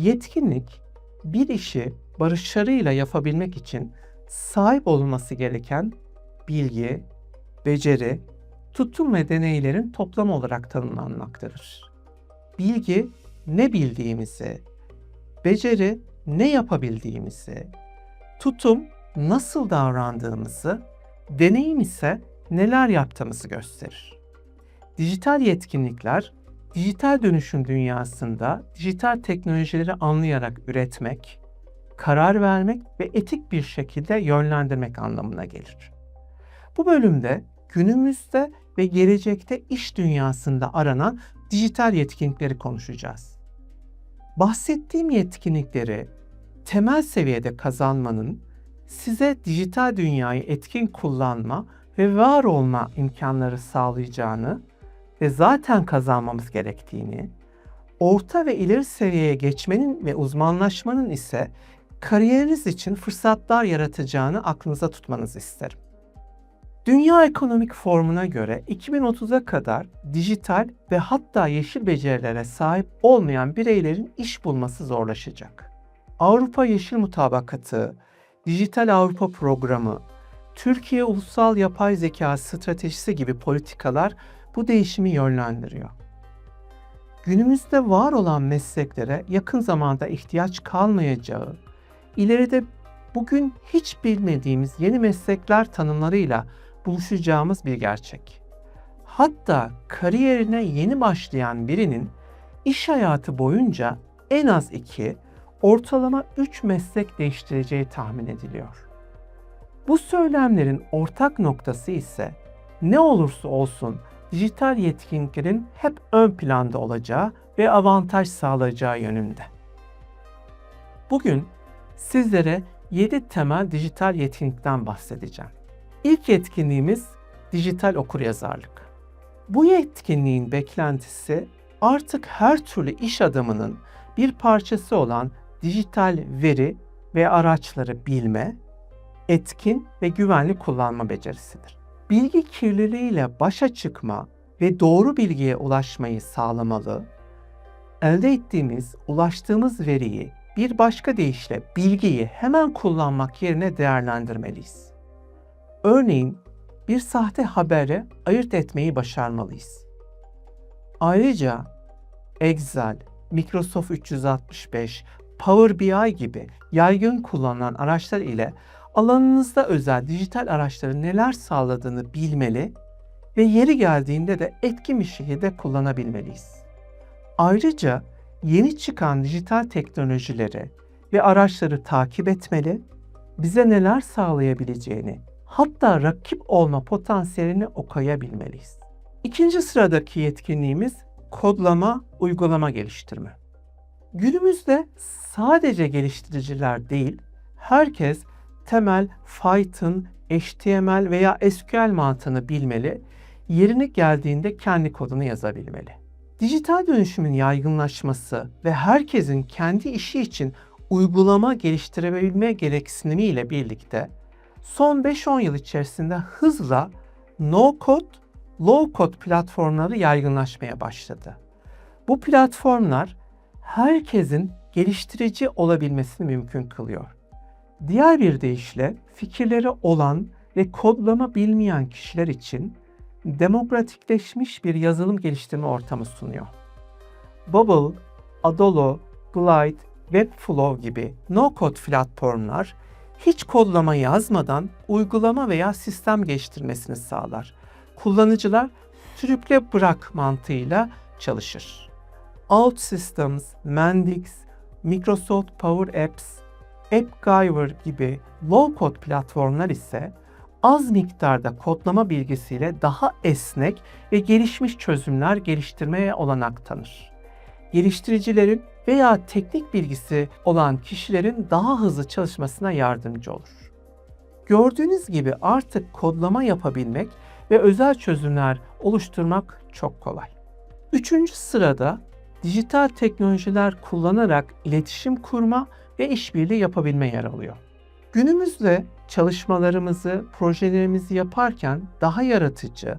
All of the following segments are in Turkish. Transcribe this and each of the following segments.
Yetkinlik bir işi başarıyla yapabilmek için sahip olması gereken bilgi, beceri, tutum ve deneylerin toplamı olarak tanımlanmaktadır. Bilgi ne bildiğimizi, beceri ne yapabildiğimizi, tutum nasıl davrandığımızı, deneyim ise neler yaptığımızı gösterir. Dijital yetkinlikler, dijital dönüşüm dünyasında dijital teknolojileri anlayarak üretmek, karar vermek ve etik bir şekilde yönlendirmek anlamına gelir. Bu bölümde günümüzde ve gelecekte iş dünyasında aranan dijital yetkinlikleri konuşacağız. Bahsettiğim yetkinlikleri temel seviyede kazanmanın size dijital dünyayı etkin kullanma ve var olma imkanları sağlayacağını ve zaten kazanmamız gerektiğini, orta ve ileri seviyeye geçmenin ve uzmanlaşmanın ise kariyeriniz için fırsatlar yaratacağını aklınıza tutmanızı isterim. Dünya Ekonomik Formu'na göre 2030'a kadar dijital ve hatta yeşil becerilere sahip olmayan bireylerin iş bulması zorlaşacak. Avrupa Yeşil Mutabakatı, Dijital Avrupa Programı, Türkiye Ulusal Yapay Zeka Stratejisi gibi politikalar bu değişimi yönlendiriyor. Günümüzde var olan mesleklere yakın zamanda ihtiyaç kalmayacağı, ileride bugün hiç bilmediğimiz yeni meslekler tanımlarıyla buluşacağımız bir gerçek. Hatta kariyerine yeni başlayan birinin iş hayatı boyunca en az iki, ortalama üç meslek değiştireceği tahmin ediliyor. Bu söylemlerin ortak noktası ise ne olursa olsun dijital yetkinliklerin hep ön planda olacağı ve avantaj sağlayacağı yönünde. Bugün sizlere 7 temel dijital yetkinlikten bahsedeceğim. İlk yetkinliğimiz dijital okuryazarlık. Bu yetkinliğin beklentisi artık her türlü iş adamının bir parçası olan dijital veri ve araçları bilme, etkin ve güvenli kullanma becerisidir. Bilgi kirliliğiyle başa çıkma ve doğru bilgiye ulaşmayı sağlamalı, elde ettiğimiz, ulaştığımız veriyi bir başka deyişle bilgiyi hemen kullanmak yerine değerlendirmeliyiz. Örneğin bir sahte haberi ayırt etmeyi başarmalıyız. Ayrıca Excel, Microsoft 365, Power BI gibi yaygın kullanılan araçlar ile alanınızda özel dijital araçların neler sağladığını bilmeli ve yeri geldiğinde de etkin bir şekilde kullanabilmeliyiz. Ayrıca yeni çıkan dijital teknolojileri ve araçları takip etmeli, bize neler sağlayabileceğini, hatta rakip olma potansiyelini okuyabilmeliyiz. İkinci sıradaki yetkinliğimiz kodlama, uygulama geliştirme. Günümüzde sadece geliştiriciler değil, herkes temel Python, HTML veya SQL mantığını bilmeli, yerini geldiğinde kendi kodunu yazabilmeli. Dijital dönüşümün yaygınlaşması ve herkesin kendi işi için uygulama geliştirebilme gereksinimiyle birlikte son 5-10 yıl içerisinde hızla no code, low code platformları yaygınlaşmaya başladı. Bu platformlar herkesin geliştirici olabilmesini mümkün kılıyor. Diğer bir deyişle fikirleri olan ve kodlama bilmeyen kişiler için demokratikleşmiş bir yazılım geliştirme ortamı sunuyor. Bubble, Adolo, Glide, Webflow gibi no-code platformlar hiç kodlama yazmadan uygulama veya sistem geliştirmesini sağlar. Kullanıcılar sürükle bırak mantığıyla çalışır. OutSystems, Mendix, Microsoft Power Apps, AppGyver gibi low-code platformlar ise az miktarda kodlama bilgisiyle daha esnek ve gelişmiş çözümler geliştirmeye olanak tanır. Geliştiricilerin veya teknik bilgisi olan kişilerin daha hızlı çalışmasına yardımcı olur. Gördüğünüz gibi artık kodlama yapabilmek ve özel çözümler oluşturmak çok kolay. Üçüncü sırada dijital teknolojiler kullanarak iletişim kurma ve işbirliği yapabilme yer alıyor. Günümüzde çalışmalarımızı, projelerimizi yaparken daha yaratıcı,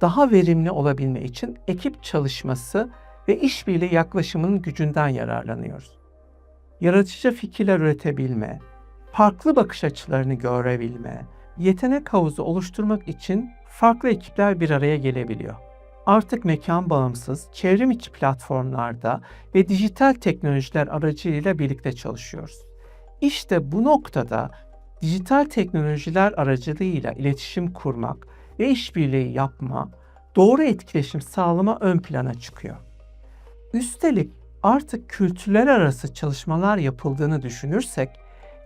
daha verimli olabilme için ekip çalışması ve işbirliği yaklaşımının gücünden yararlanıyoruz. yaratıcı fikirler üretebilme, farklı bakış açılarını görebilme, yetenek havuzu oluşturmak için farklı ekipler bir araya gelebiliyor. Artık mekan bağımsız, çevrim içi platformlarda ve dijital teknolojiler aracılığıyla birlikte çalışıyoruz. İşte bu noktada dijital teknolojiler aracılığıyla iletişim kurmak ve işbirliği yapma, doğru etkileşim sağlama ön plana çıkıyor. Üstelik artık kültürler arası çalışmalar yapıldığını düşünürsek,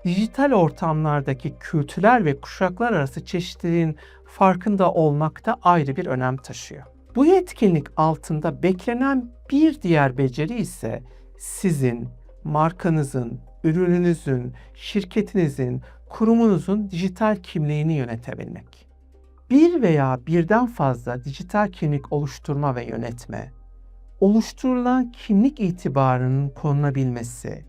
dijital ortamlardaki kültürler ve kuşaklar arası çeşitliliğin farkında olmak da ayrı bir önem taşıyor. Bu yetkinlik altında beklenen bir diğer beceri ise sizin, markanızın, ürününüzün, şirketinizin, kurumunuzun dijital kimliğini yönetebilmek. Bir veya birden fazla dijital kimlik oluşturma ve yönetme, oluşturulan kimlik itibarının korunabilmesi,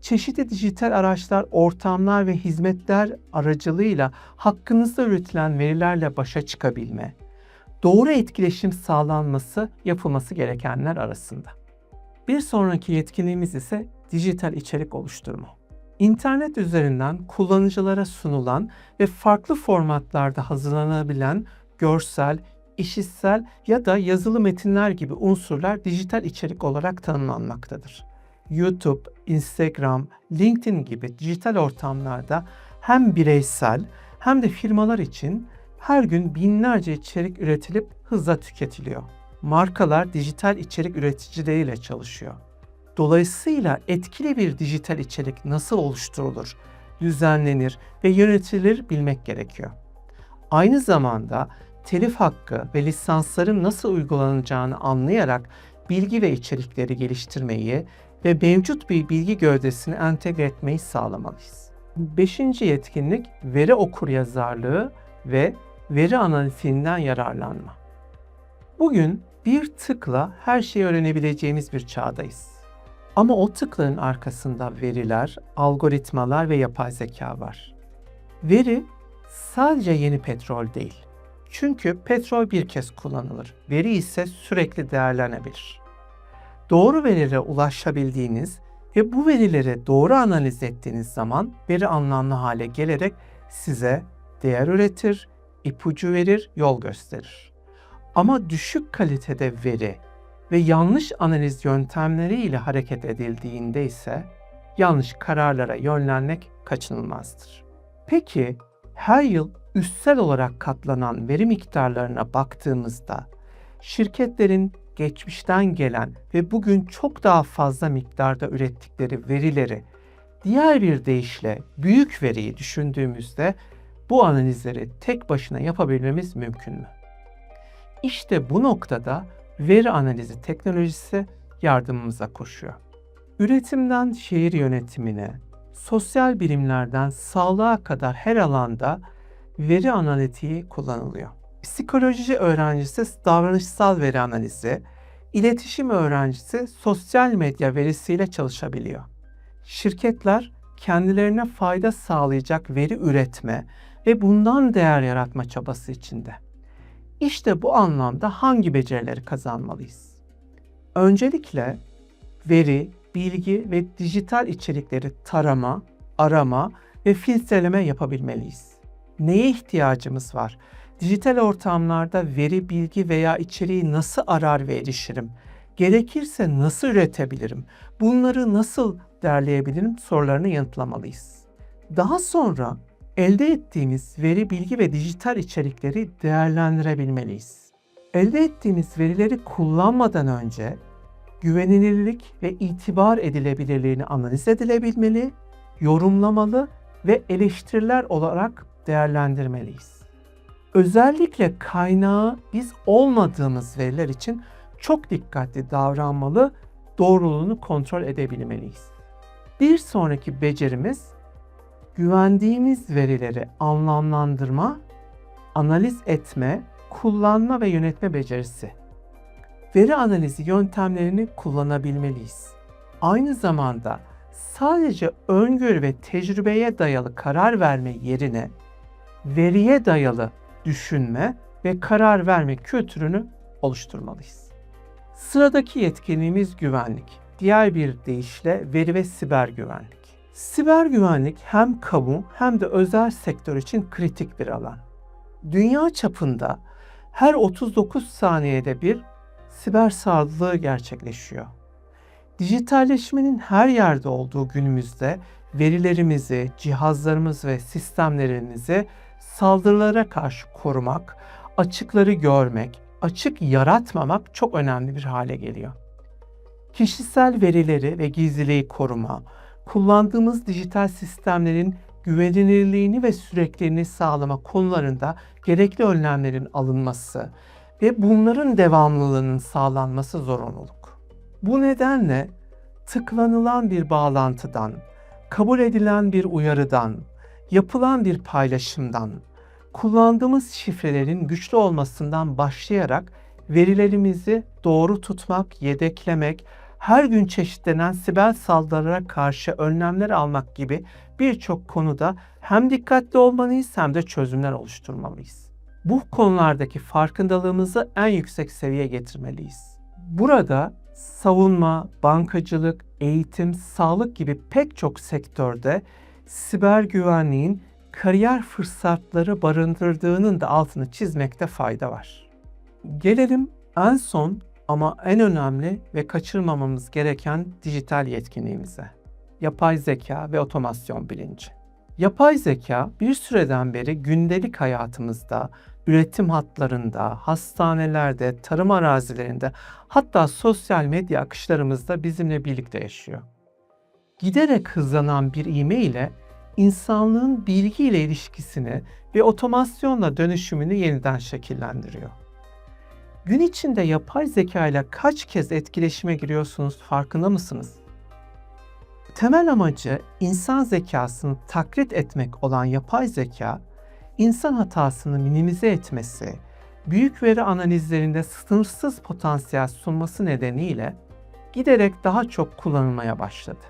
çeşitli dijital araçlar, ortamlar ve hizmetler aracılığıyla hakkınızda üretilen verilerle başa çıkabilme, doğru etkileşim sağlanması yapılması gerekenler arasında. Bir sonraki yetkinliğimiz ise dijital içerik oluşturma. İnternet üzerinden kullanıcılara sunulan ve farklı formatlarda hazırlanabilen görsel, işitsel ya da yazılı metinler gibi unsurlar dijital içerik olarak tanımlanmaktadır. YouTube, Instagram, LinkedIn gibi dijital ortamlarda hem bireysel hem de firmalar için her gün binlerce içerik üretilip hızla tüketiliyor. Markalar dijital içerik üreticileriyle çalışıyor. Dolayısıyla etkili bir dijital içerik nasıl oluşturulur, düzenlenir ve yönetilir bilmek gerekiyor. Aynı zamanda telif hakkı ve lisansların nasıl uygulanacağını anlayarak bilgi ve içerikleri geliştirmeyi ve mevcut bir bilgi gövdesini entegre etmeyi sağlamalıyız. Beşinci yetkinlik veri okuryazarlığı ve veri analizinden yararlanma. Bugün bir tıkla her şeyi öğrenebileceğimiz bir çağdayız. Ama o tıkların arkasında veriler, algoritmalar ve yapay zeka var. Veri sadece yeni petrol değil. Çünkü petrol bir kez kullanılır. Veri ise sürekli değerlenebilir. Doğru verilere ulaşabildiğiniz ve bu verileri doğru analiz ettiğiniz zaman veri anlamlı hale gelerek size değer üretir, ipucu verir, yol gösterir. Ama düşük kalitede veri ve yanlış analiz yöntemleriyle hareket edildiğinde ise yanlış kararlara yönlenmek kaçınılmazdır. Peki her yıl üstsel olarak katlanan veri miktarlarına baktığımızda şirketlerin geçmişten gelen ve bugün çok daha fazla miktarda ürettikleri verileri diğer bir deyişle büyük veriyi düşündüğümüzde bu analizleri tek başına yapabilmemiz mümkün mü? İşte bu noktada veri analizi teknolojisi yardımımıza koşuyor. Üretimden şehir yönetimine, sosyal bilimlerden sağlığa kadar her alanda veri analitiği kullanılıyor. Psikoloji öğrencisi davranışsal veri analizi, iletişim öğrencisi sosyal medya verisiyle çalışabiliyor. Şirketler kendilerine fayda sağlayacak veri üretme ve bundan değer yaratma çabası içinde. İşte bu anlamda hangi becerileri kazanmalıyız? Öncelikle veri, bilgi ve dijital içerikleri tarama, arama ve filtreleme yapabilmeliyiz. Neye ihtiyacımız var? Dijital ortamlarda veri, bilgi veya içeriği nasıl arar ve erişirim? Gerekirse nasıl üretebilirim? Bunları nasıl derleyebilirim sorularını yanıtlamalıyız. Daha sonra elde ettiğimiz veri, bilgi ve dijital içerikleri değerlendirebilmeliyiz. Elde ettiğimiz verileri kullanmadan önce güvenilirlik ve itibar edilebilirliğini analiz edilebilmeli, yorumlamalı ve eleştiriler olarak değerlendirmeliyiz. Özellikle kaynağı biz olmadığımız veriler için çok dikkatli davranmalı, doğruluğunu kontrol edebilmeliyiz. Bir sonraki becerimiz güvendiğimiz verileri anlamlandırma, analiz etme, kullanma ve yönetme becerisi. Veri analizi yöntemlerini kullanabilmeliyiz. Aynı zamanda sadece öngörü ve tecrübeye dayalı karar verme yerine veriye dayalı düşünme ve karar verme kültürünü oluşturmalıyız. Sıradaki yetkinliğimiz güvenlik. Diğer bir deyişle veri ve siber güvenlik. Siber güvenlik hem kamu hem de özel sektör için kritik bir alan. Dünya çapında her 39 saniyede bir siber saldırı gerçekleşiyor. Dijitalleşmenin her yerde olduğu günümüzde verilerimizi, cihazlarımız ve sistemlerimizi saldırılara karşı korumak, açıkları görmek, açık yaratmamak çok önemli bir hale geliyor. Kişisel verileri ve gizliliği koruma, kullandığımız dijital sistemlerin güvenilirliğini ve sürekliliğini sağlama konularında gerekli önlemlerin alınması ve bunların devamlılığının sağlanması zorunluluk. Bu nedenle tıklanılan bir bağlantıdan, kabul edilen bir uyarıdan, yapılan bir paylaşımdan, kullandığımız şifrelerin güçlü olmasından başlayarak verilerimizi doğru tutmak, yedeklemek, her gün çeşitlenen siber saldırılara karşı önlemler almak gibi birçok konuda hem dikkatli olmalıyız hem de çözümler oluşturmalıyız. Bu konulardaki farkındalığımızı en yüksek seviyeye getirmeliyiz. Burada savunma, bankacılık, eğitim, sağlık gibi pek çok sektörde siber güvenliğin kariyer fırsatları barındırdığının da altını çizmekte fayda var. Gelelim en son ama en önemli ve kaçırmamamız gereken dijital yetkinliğimize. Yapay zeka ve otomasyon bilinci. Yapay zeka bir süreden beri gündelik hayatımızda, üretim hatlarında, hastanelerde, tarım arazilerinde, hatta sosyal medya akışlarımızda bizimle birlikte yaşıyor. Giderek hızlanan bir ivme ile insanlığın bilgiyle ilişkisini ve otomasyonla dönüşümünü yeniden şekillendiriyor. Gün içinde yapay zeka ile kaç kez etkileşime giriyorsunuz farkında mısınız? Temel amacı insan zekasını taklit etmek olan yapay zeka, insan hatasını minimize etmesi, büyük veri analizlerinde sınırsız potansiyel sunması nedeniyle giderek daha çok kullanılmaya başladı.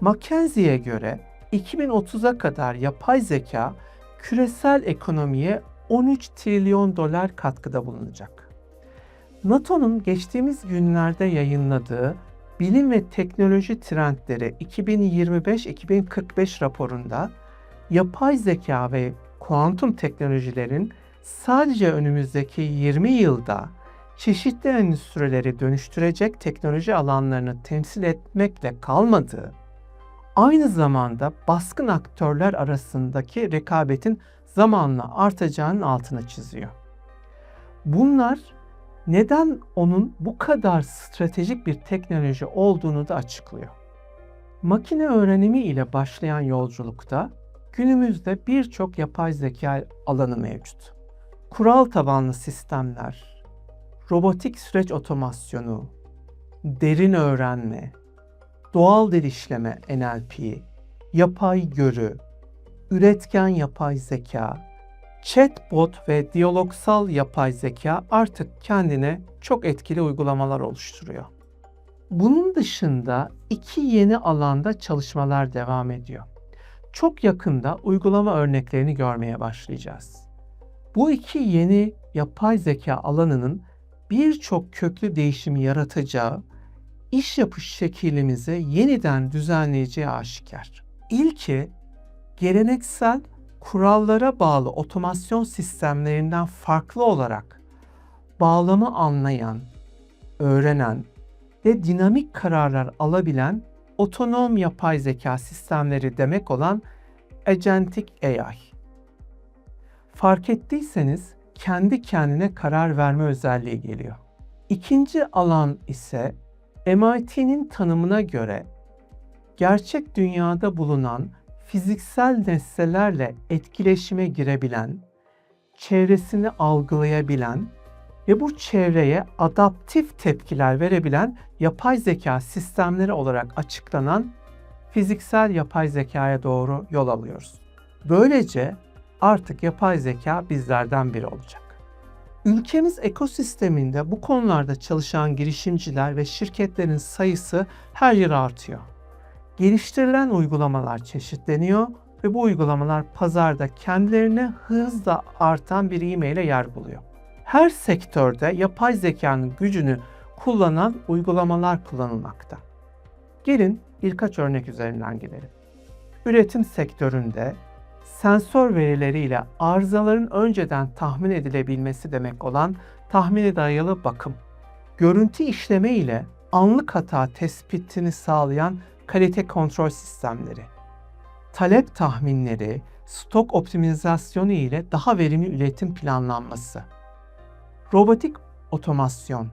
McKinsey'e göre 2030'a kadar yapay zeka küresel ekonomiye 13 trilyon dolar katkıda bulunacak. NATO'nun geçtiğimiz günlerde yayınladığı Bilim ve Teknoloji Trendleri 2025-2045 raporunda yapay zeka ve kuantum teknolojilerin sadece önümüzdeki 20 yılda çeşitli endüstrileri dönüştürecek teknoloji alanlarını temsil etmekle kalmadığı, aynı zamanda baskın aktörler arasındaki rekabetin zamanla artacağının altını çiziyor. Bunlar neden onun bu kadar stratejik bir teknoloji olduğunu da açıklıyor. Makine öğrenimi ile başlayan yolculukta günümüzde birçok yapay zeka alanı mevcut. Kural tabanlı sistemler, robotik süreç otomasyonu, derin öğrenme, doğal dil işleme NLP, yapay görü, üretken yapay zeka, chatbot ve diyalogsal yapay zeka artık kendine çok etkili uygulamalar oluşturuyor. Bunun dışında iki yeni alanda çalışmalar devam ediyor. Çok yakında uygulama örneklerini görmeye başlayacağız. Bu iki yeni yapay zeka alanının birçok köklü değişimi yaratacağı, iş yapış şeklimizi yeniden düzenleyeceği aşikar. İlki geleneksel kurallara bağlı otomasyon sistemlerinden farklı olarak bağlamı anlayan, öğrenen ve dinamik kararlar alabilen otonom yapay zeka sistemleri demek olan Agentic AI. Fark ettiyseniz kendi kendine karar verme özelliği geliyor. İkinci alan ise MIT'nin tanımına göre gerçek dünyada bulunan fiziksel nesnelerle etkileşime girebilen, çevresini algılayabilen ve bu çevreye adaptif tepkiler verebilen yapay zeka sistemleri olarak açıklanan fiziksel yapay zekaya doğru yol alıyoruz. Böylece artık yapay zeka bizlerden biri olacak. Ülkemiz ekosisteminde bu konularda çalışan girişimciler ve şirketlerin sayısı her yıl artıyor. Geliştirilen uygulamalar çeşitleniyor ve bu uygulamalar pazarda kendilerine hızla artan bir ivmeyle yer buluyor. Her sektörde yapay zekanın gücünü kullanan uygulamalar kullanılmakta. Gelin birkaç örnek üzerinden gidelim. Üretim sektöründe sensör verileriyle arızaların önceden tahmin edilebilmesi demek olan tahmine dayalı bakım, görüntü işleme ile anlık hata tespitini sağlayan kalite kontrol sistemleri, talep tahminleri, stok optimizasyonu ile daha verimli üretim planlanması, robotik otomasyon,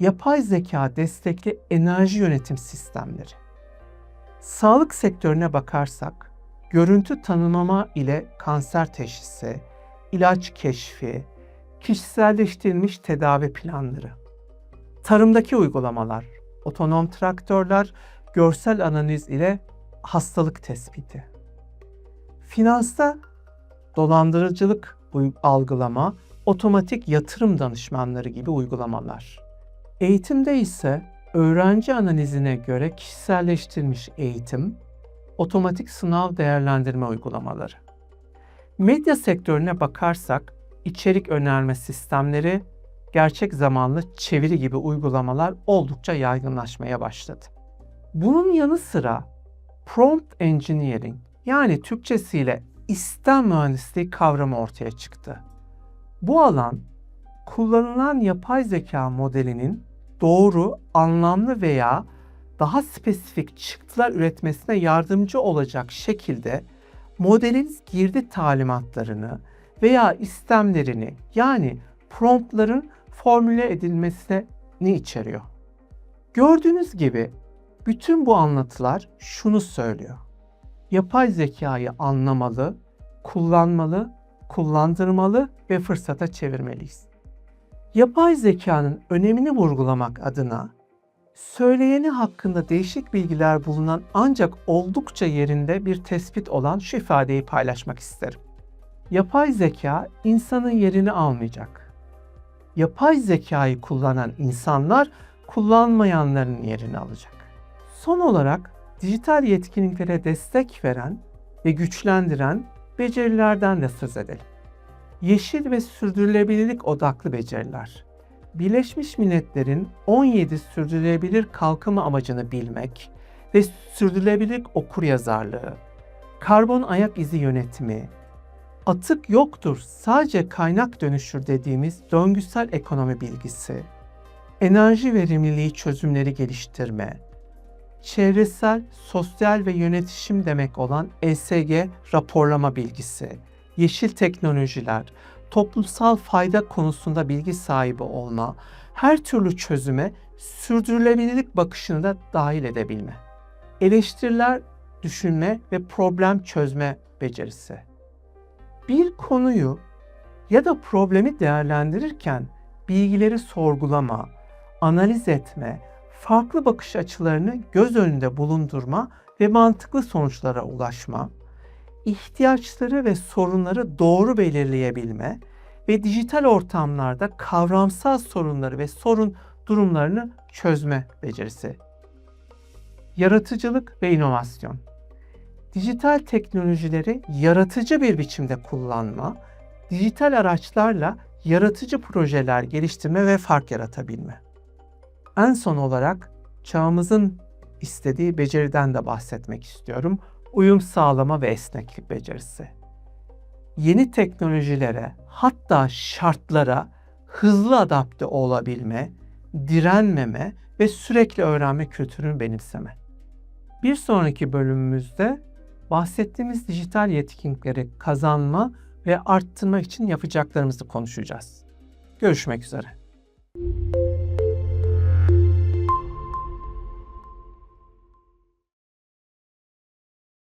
yapay zeka destekli enerji yönetim sistemleri. Sağlık sektörüne bakarsak, görüntü tanımlama ile kanser teşhisi, ilaç keşfi, kişiselleştirilmiş tedavi planları. Tarımdaki uygulamalar, otonom traktörler, görsel analiz ile hastalık tespiti. Finansta dolandırıcılık algılama, otomatik yatırım danışmanları gibi uygulamalar. Eğitimde ise öğrenci analizine göre kişiselleştirilmiş eğitim, otomatik sınav değerlendirme uygulamaları. Medya sektörüne bakarsak içerik önerme sistemleri, gerçek zamanlı çeviri gibi uygulamalar oldukça yaygınlaşmaya başladı. Bunun yanı sıra prompt engineering yani Türkçesiyle istem mühendisliği kavramı ortaya çıktı. Bu alan kullanılan yapay zeka modelinin doğru, anlamlı veya daha spesifik çıktılar üretmesine yardımcı olacak şekilde modelin girdi talimatlarını veya istemlerini yani promptların formüle edilmesini içeriyor. Gördüğünüz gibi bütün bu anlatılar şunu söylüyor. Yapay zekayı anlamalı, kullanmalı, kullandırmalı ve fırsata çevirmeliyiz. Yapay zekanın önemini vurgulamak adına söyleyeni hakkında değişik bilgiler bulunan ancak oldukça yerinde bir tespit olan şu ifadeyi paylaşmak isterim. Yapay zeka insanın yerini almayacak. Yapay zekayı kullanan insanlar kullanmayanların yerini alacak. Son olarak dijital yetkinliklere destek veren ve güçlendiren becerilerden de söz edelim. Yeşil ve sürdürülebilirlik odaklı beceriler. Birleşmiş Milletler'in 17 sürdürülebilir kalkınma amacını bilmek ve sürdürülebilirlik okuryazarlığı, karbon ayak izi yönetimi, atık yoktur sadece kaynak dönüşür dediğimiz döngüsel ekonomi bilgisi, enerji verimliliği çözümleri geliştirme, çevresel, sosyal ve yönetişim demek olan ESG raporlama bilgisi, yeşil teknolojiler, toplumsal fayda konusunda bilgi sahibi olma, her türlü çözüme sürdürülebilirlik bakışını da dahil edebilme. Eleştiriler düşünme ve problem çözme becerisi. Bir konuyu ya da problemi değerlendirirken bilgileri sorgulama, analiz etme, farklı bakış açılarını göz önünde bulundurma ve mantıklı sonuçlara ulaşma, ihtiyaçları ve sorunları doğru belirleyebilme ve dijital ortamlarda kavramsal sorunları ve sorun durumlarını çözme becerisi. Yaratıcılık ve inovasyon. Dijital teknolojileri yaratıcı bir biçimde kullanma, dijital araçlarla yaratıcı projeler geliştirme ve fark yaratabilme. En son olarak çağımızın istediği beceriden de bahsetmek istiyorum. Uyum sağlama ve esneklik becerisi. Yeni teknolojilere hatta şartlara hızlı adapte olabilme, direnmeme ve sürekli öğrenme kültürünü benimseme. Bir sonraki bölümümüzde bahsettiğimiz dijital yetkinlikleri kazanma ve arttırmak için yapacaklarımızı konuşacağız. Görüşmek üzere.